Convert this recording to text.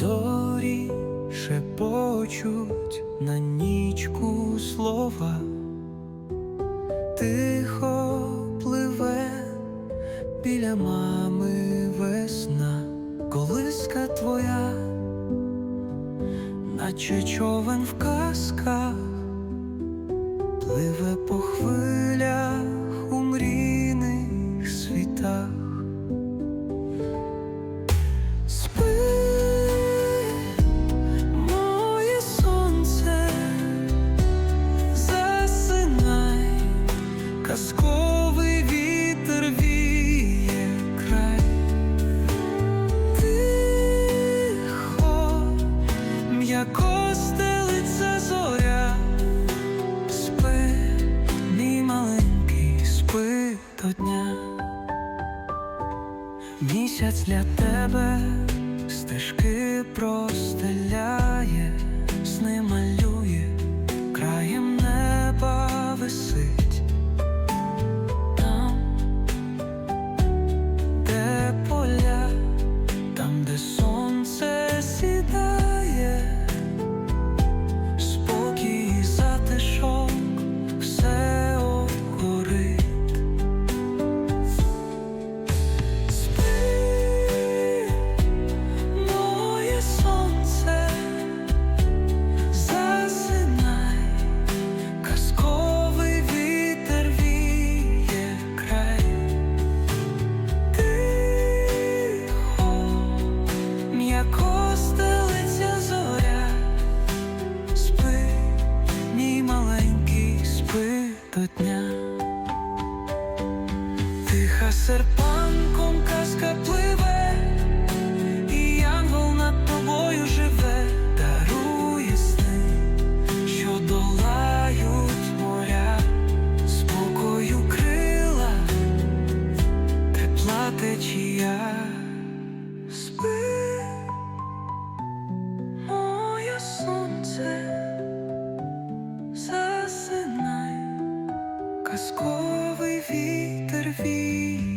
зорі шепочуть на нічку слова, тихо пливе біля мами весна, колиска твоя, наче човен в казках, пливе по казковий вітер віє край, тихо, м'яко стелиться зоря, спи, мій маленький, спи до дня. Місяць для тебе стежки простеля до дня, тиха серпанком казка пливе, і янгол над тобою живе, дарує сни, що долають моря, спокою крила, тепла течія. казковий вітер вій